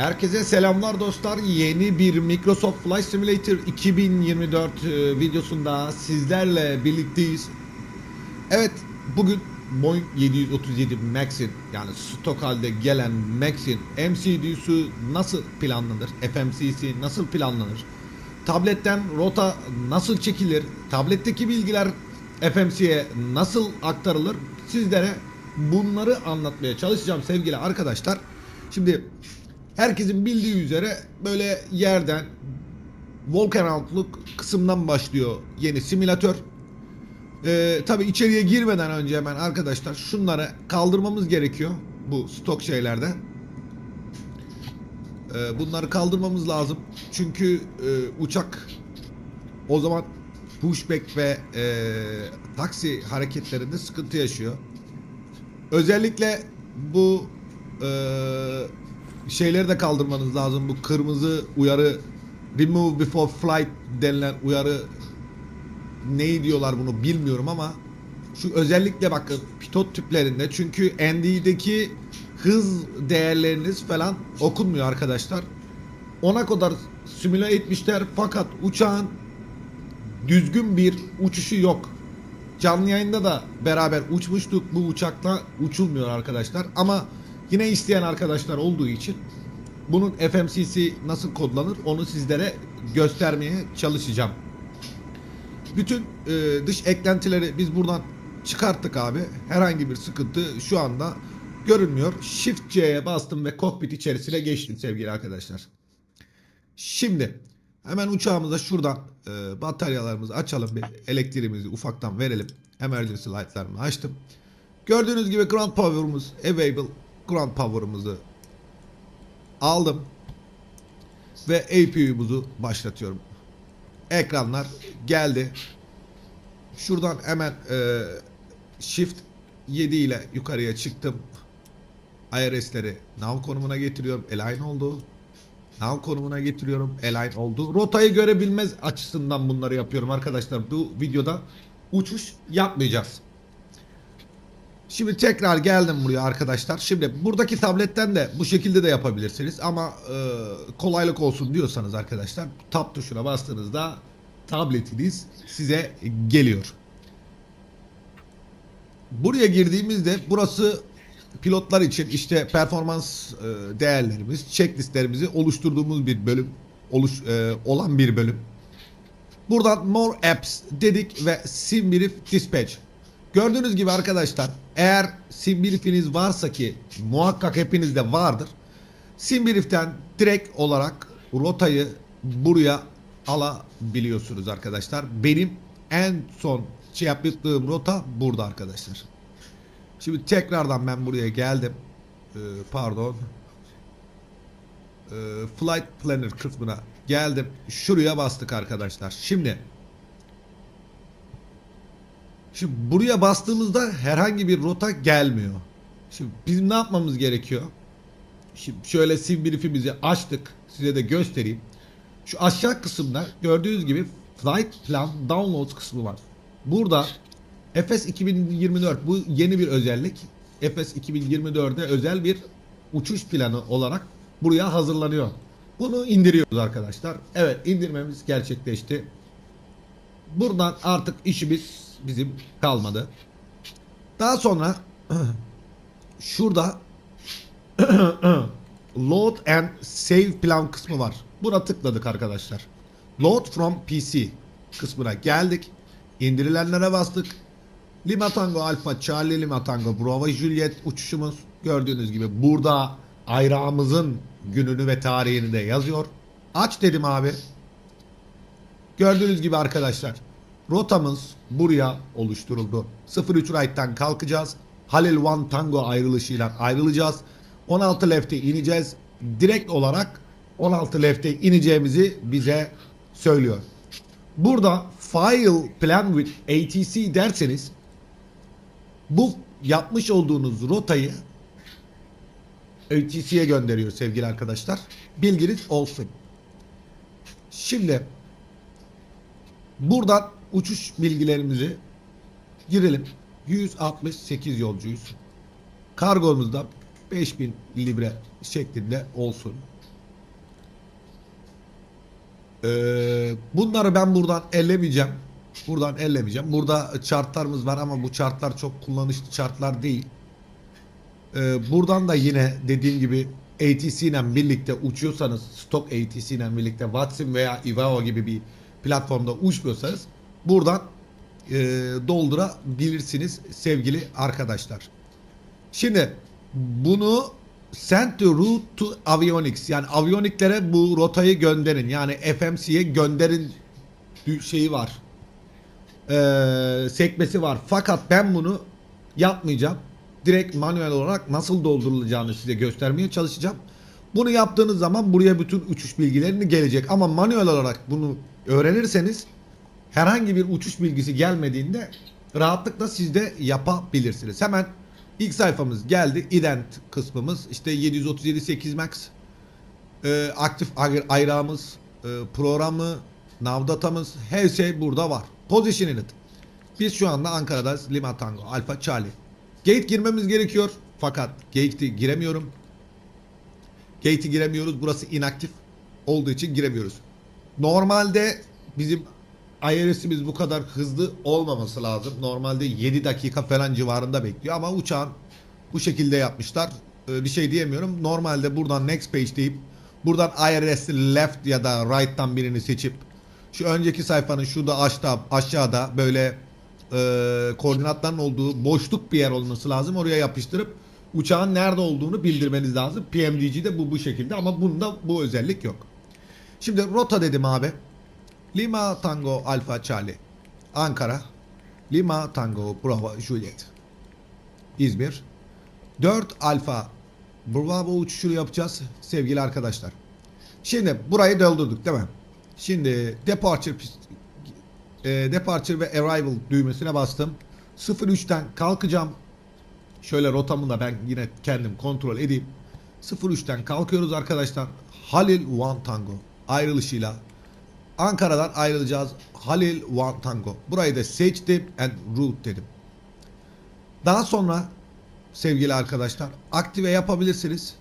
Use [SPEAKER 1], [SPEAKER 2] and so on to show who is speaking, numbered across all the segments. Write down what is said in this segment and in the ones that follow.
[SPEAKER 1] Herkese selamlar dostlar. Yeni bir Microsoft Flight Simulator 2024 e, videosunda sizlerle birlikteyiz. Evet, bugün Boeing 737 Max'in yani stok halde gelen Max'in MCD'si nasıl planlanır? FMC'si nasıl planlanır? Tabletten rota nasıl çekilir? Tabletteki bilgiler FMC'ye nasıl aktarılır? Sizlere bunları anlatmaya çalışacağım sevgili arkadaşlar. Şimdi herkesin bildiği üzere böyle yerden Volkan Outlook kısımdan başlıyor yeni simülatör. Ee, tabi içeriye girmeden önce hemen arkadaşlar şunları kaldırmamız gerekiyor bu stok şeylerden. Ee, bunları kaldırmamız lazım. Çünkü e, uçak o zaman pushback ve e, taksi hareketlerinde sıkıntı yaşıyor. Özellikle bu e, şeyleri de kaldırmanız lazım. Bu kırmızı uyarı remove before flight denilen uyarı neyi diyorlar bunu bilmiyorum ama şu özellikle bakın pilot tüplerinde çünkü ND'deki hız değerleriniz falan okunmuyor arkadaşlar. Ona kadar simüle etmişler fakat uçağın düzgün bir uçuşu yok. Canlı yayında da beraber uçmuştuk. Bu uçakla uçulmuyor arkadaşlar. Ama yine isteyen arkadaşlar olduğu için bunun FMCC nasıl kodlanır onu sizlere göstermeye çalışacağım. Bütün e, dış eklentileri biz buradan çıkarttık abi. Herhangi bir sıkıntı şu anda görünmüyor. Shift C'ye bastım ve kokpit içerisine geçtim sevgili arkadaşlar. Şimdi hemen uçağımıza şuradan e, bataryalarımızı açalım. Bir elektriğimizi ufaktan verelim. Emergency light'larını açtım. Gördüğünüz gibi ground power'ımız available. Ground power'ımızı aldım. Ve APU'muzu başlatıyorum. Ekranlar geldi. Şuradan hemen e, Shift 7 ile yukarıya çıktım. IRS'leri nav konumuna getiriyorum. Align oldu. Nav konumuna getiriyorum. Align oldu. Rotayı görebilmez açısından bunları yapıyorum arkadaşlar. Bu videoda uçuş yapmayacağız. Şimdi tekrar geldim buraya arkadaşlar. Şimdi buradaki tabletten de bu şekilde de yapabilirsiniz ama e, kolaylık olsun diyorsanız arkadaşlar tab tuşuna bastığınızda tabletiniz size geliyor. Buraya girdiğimizde burası pilotlar için işte performans e, değerlerimiz, checklistlerimizi oluşturduğumuz bir bölüm oluş e, olan bir bölüm. Buradan More Apps dedik ve SimBrief Dispatch. Gördüğünüz gibi arkadaşlar eğer SimBrief'iniz varsa ki muhakkak hepinizde vardır. SimBrief'ten direkt olarak rotayı buraya alabiliyorsunuz arkadaşlar. Benim en son şey yaptığım rota burada arkadaşlar. Şimdi tekrardan ben buraya geldim. Ee, pardon. Ee, Flight Planner kısmına geldim. Şuraya bastık arkadaşlar. Şimdi Şimdi buraya bastığımızda herhangi bir rota gelmiyor. Şimdi bizim ne yapmamız gerekiyor? Şimdi şöyle sim briefimizi açtık. Size de göstereyim. Şu aşağı kısımda gördüğünüz gibi Flight Plan Downloads kısmı var. Burada FS 2024 bu yeni bir özellik. FS 2024'de özel bir uçuş planı olarak buraya hazırlanıyor. Bunu indiriyoruz arkadaşlar. Evet indirmemiz gerçekleşti. Buradan artık işimiz bizim kalmadı. Daha sonra şurada Load and Save Plan kısmı var. Buna tıkladık arkadaşlar. Load from PC kısmına geldik. İndirilenlere bastık. Lima Tango Alpha Charlie Lima Tango Bravo Juliet uçuşumuz gördüğünüz gibi burada ayrağımızın gününü ve tarihini de yazıyor. Aç dedim abi. Gördüğünüz gibi arkadaşlar rotamız buraya oluşturuldu. 03 right'tan kalkacağız. Halil One Tango ayrılışıyla ayrılacağız. 16 left'e ineceğiz. Direkt olarak 16 left'e ineceğimizi bize söylüyor. Burada file plan with ATC derseniz bu yapmış olduğunuz rotayı ATC'ye gönderiyor sevgili arkadaşlar. Bilginiz olsun. Şimdi buradan uçuş bilgilerimizi girelim. 168 yolcuyuz. Kargomuzda 5000 libre şeklinde olsun. Ee, bunları ben buradan ellemeyeceğim. Buradan ellemeyeceğim. Burada chartlarımız var ama bu chartlar çok kullanışlı chartlar değil. Ee, buradan da yine dediğim gibi ATC ile birlikte uçuyorsanız stok ATC ile birlikte Watson veya Ivao gibi bir platformda uçmuyorsanız buradan e, doldurabilirsiniz sevgili arkadaşlar. Şimdi bunu send route to avionics yani avioniklere bu rotayı gönderin. Yani FMC'ye gönderin şeyi var Ee, sekmesi var. Fakat ben bunu yapmayacağım. Direkt manuel olarak nasıl doldurulacağını size göstermeye çalışacağım. Bunu yaptığınız zaman buraya bütün uçuş bilgilerini gelecek. Ama manuel olarak bunu öğrenirseniz herhangi bir uçuş bilgisi gelmediğinde rahatlıkla siz de yapabilirsiniz. Hemen ilk sayfamız geldi. Ident kısmımız işte 737 8 Max e, aktif ayr- ayrağımız, e, programı, navdatamız her şey burada var. Positioning. Biz şu anda Ankara'da Lima Tango, Alfa Charlie. Gate girmemiz gerekiyor fakat gate'i giremiyorum. Gate'i giremiyoruz. Burası inaktif olduğu için giremiyoruz. Normalde bizim IRS'imiz bu kadar hızlı olmaması lazım. Normalde 7 dakika falan civarında bekliyor ama uçağın bu şekilde yapmışlar. Ee, bir şey diyemiyorum. Normalde buradan next page deyip buradan IRS left ya da right'tan birini seçip şu önceki sayfanın şurada aşağıda, aşağıda böyle e, koordinatların olduğu boşluk bir yer olması lazım. Oraya yapıştırıp uçağın nerede olduğunu bildirmeniz lazım. PMDG'de bu bu şekilde ama bunda bu özellik yok. Şimdi rota dedim abi. Lima Tango Alfa Charlie. Ankara. Lima Tango Bravo Juliet. İzmir. 4 Alfa Bravo uçuşunu yapacağız sevgili arkadaşlar. Şimdi burayı doldurduk değil mi? Şimdi departure e, departure ve arrival düğmesine bastım. 03'ten kalkacağım. Şöyle rotamı da ben yine kendim kontrol edeyim. 03'ten kalkıyoruz arkadaşlar. Halil One Tango ayrılışıyla Ankara'dan ayrılacağız. Halil One Tango. Burayı da seçtim and route dedim. Daha sonra sevgili arkadaşlar aktive yapabilirsiniz.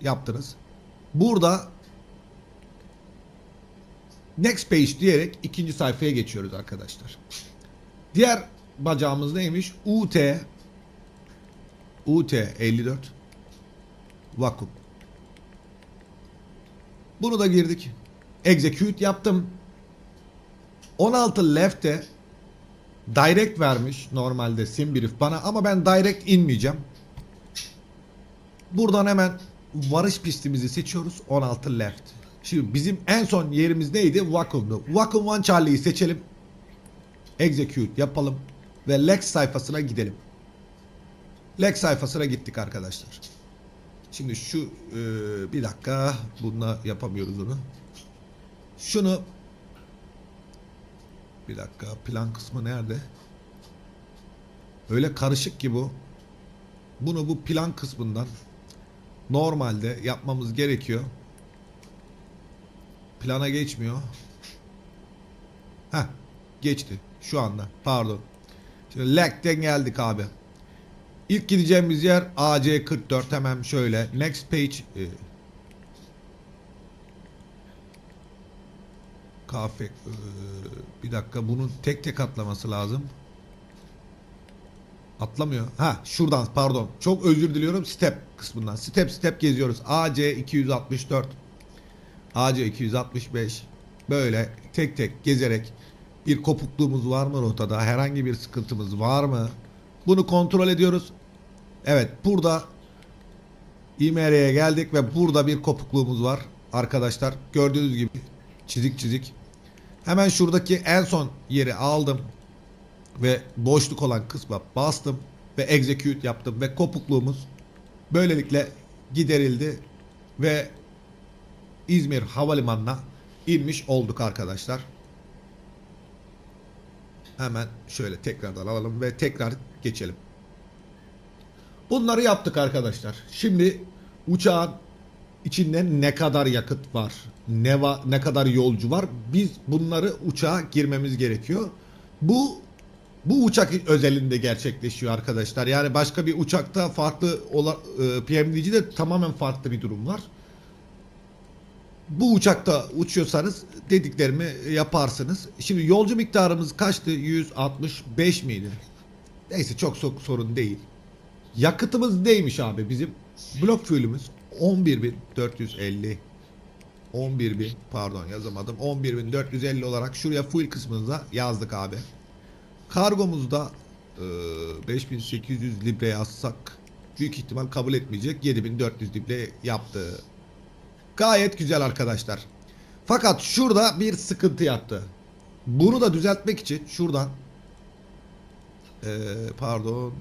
[SPEAKER 1] Yaptınız. Burada next page diyerek ikinci sayfaya geçiyoruz arkadaşlar. Diğer bacağımız neymiş? UT UT 54 vakum. Bunu da girdik. Execute yaptım. 16 left'e direct vermiş normalde SimBrief bana ama ben direct inmeyeceğim. Buradan hemen varış pistimizi seçiyoruz. 16 left. Şimdi bizim en son yerimiz neydi? Vacuum'du. Vacuum One Charlie'yi seçelim. Execute yapalım. Ve Lex sayfasına gidelim. Lex sayfasına gittik arkadaşlar. Şimdi şu e, bir dakika bununla yapamıyoruz onu. Şunu bir dakika plan kısmı nerede? Öyle karışık ki bu. Bunu bu plan kısmından normalde yapmamız gerekiyor. Plana geçmiyor. Heh, geçti şu anda. Pardon. Şimdi lag'den geldik abi. İlk gideceğimiz yer AC44 hemen şöyle. Next page e, Kahve e, bir dakika bunun tek tek atlaması lazım. Atlamıyor. Ha şuradan pardon. Çok özür diliyorum. Step kısmından. Step step geziyoruz. AC 264 AC 265 böyle tek tek gezerek bir kopukluğumuz var mı rotada? Herhangi bir sıkıntımız var mı? Bunu kontrol ediyoruz. Evet burada İMR'ye geldik ve burada bir kopukluğumuz var. Arkadaşlar gördüğünüz gibi çizik çizik. Hemen şuradaki en son yeri aldım ve boşluk olan kısma bastım ve execute yaptım ve kopukluğumuz böylelikle giderildi ve İzmir Havalimanı'na inmiş olduk arkadaşlar. Hemen şöyle tekrardan alalım ve tekrar geçelim. Bunları yaptık arkadaşlar. Şimdi uçağın içinde ne kadar yakıt var, ne va- ne kadar yolcu var. Biz bunları uçağa girmemiz gerekiyor. Bu bu uçak özelinde gerçekleşiyor arkadaşlar. Yani başka bir uçakta farklı ola, e, tamamen farklı bir durum var. bu uçakta uçuyorsanız dediklerimi yaparsınız. Şimdi yolcu miktarımız kaçtı? 165 miydi? Neyse çok sok sorun değil. Yakıtımız neymiş abi bizim? Blok fuel'ümüz 11.450 11.000 pardon yazamadım 11.450 olarak şuraya fuel kısmınıza yazdık abi. Kargomuzda e, 5800 libre yazsak büyük ihtimal kabul etmeyecek 7400 libre yaptı. Gayet güzel arkadaşlar. Fakat şurada bir sıkıntı yaptı. Bunu da düzeltmek için şuradan e, pardon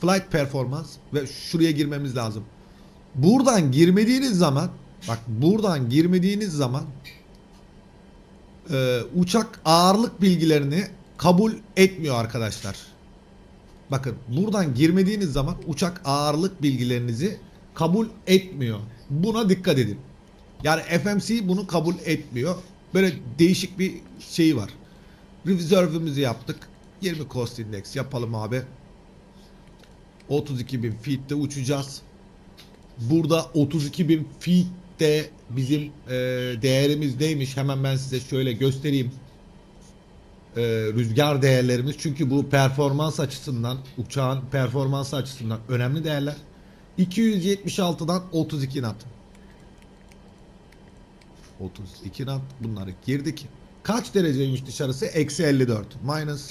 [SPEAKER 1] flight performance ve şuraya girmemiz lazım. Buradan girmediğiniz zaman bak buradan girmediğiniz zaman e, uçak ağırlık bilgilerini kabul etmiyor arkadaşlar. Bakın buradan girmediğiniz zaman uçak ağırlık bilgilerinizi kabul etmiyor. Buna dikkat edin. Yani FMC bunu kabul etmiyor. Böyle değişik bir şeyi var. Reserve'ımızı yaptık. 20 cost index yapalım abi. 32.000 feet'te uçacağız. Burada 32.000 feet'te bizim e, değerimiz neymiş? Hemen ben size şöyle göstereyim. E, rüzgar değerlerimiz. Çünkü bu performans açısından, uçağın performansı açısından önemli değerler. 276'dan 32 knot. 32 knot bunları girdik. Kaç dereceymiş dışarısı? Eksi 54. Minus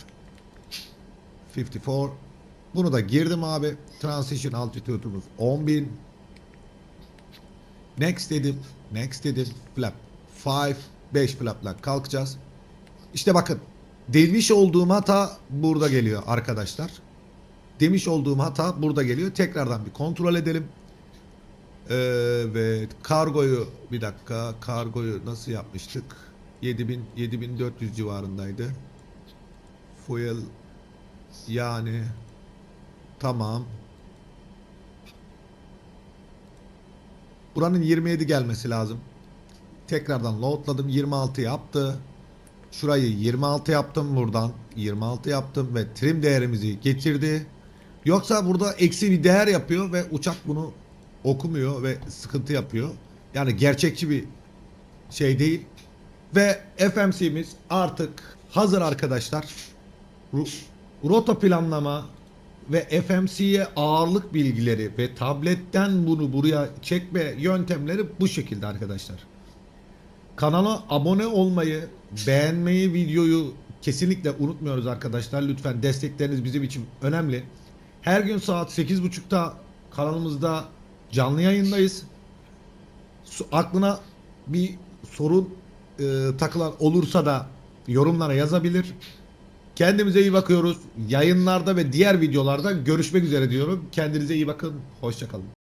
[SPEAKER 1] 54. Bunu da girdim abi. Transition altitude'umuz 10.000. Next dedim. Next dedim. Flap. 5. 5 flapla kalkacağız. İşte bakın. Demiş olduğum hata burada geliyor arkadaşlar. Demiş olduğum hata burada geliyor. Tekrardan bir kontrol edelim. Evet. Kargoyu bir dakika. Kargoyu nasıl yapmıştık? 7000 7400 civarındaydı. Fuel yani tamam. Buranın 27 gelmesi lazım. Tekrardan loadladım. 26 yaptı. Şurayı 26 yaptım buradan. 26 yaptım ve trim değerimizi getirdi. Yoksa burada eksi bir değer yapıyor ve uçak bunu okumuyor ve sıkıntı yapıyor. Yani gerçekçi bir şey değil. Ve FMC'miz artık hazır arkadaşlar. Rota planlama ve FMC'ye ağırlık bilgileri ve tabletten bunu buraya çekme yöntemleri bu şekilde arkadaşlar. Kanala abone olmayı, beğenmeyi, videoyu kesinlikle unutmuyoruz arkadaşlar. Lütfen destekleriniz bizim için önemli. Her gün saat 8.30'da kanalımızda canlı yayındayız. Aklına bir sorun e, takılan olursa da yorumlara yazabilir. Kendimize iyi bakıyoruz. Yayınlarda ve diğer videolarda görüşmek üzere diyorum. Kendinize iyi bakın. Hoşçakalın.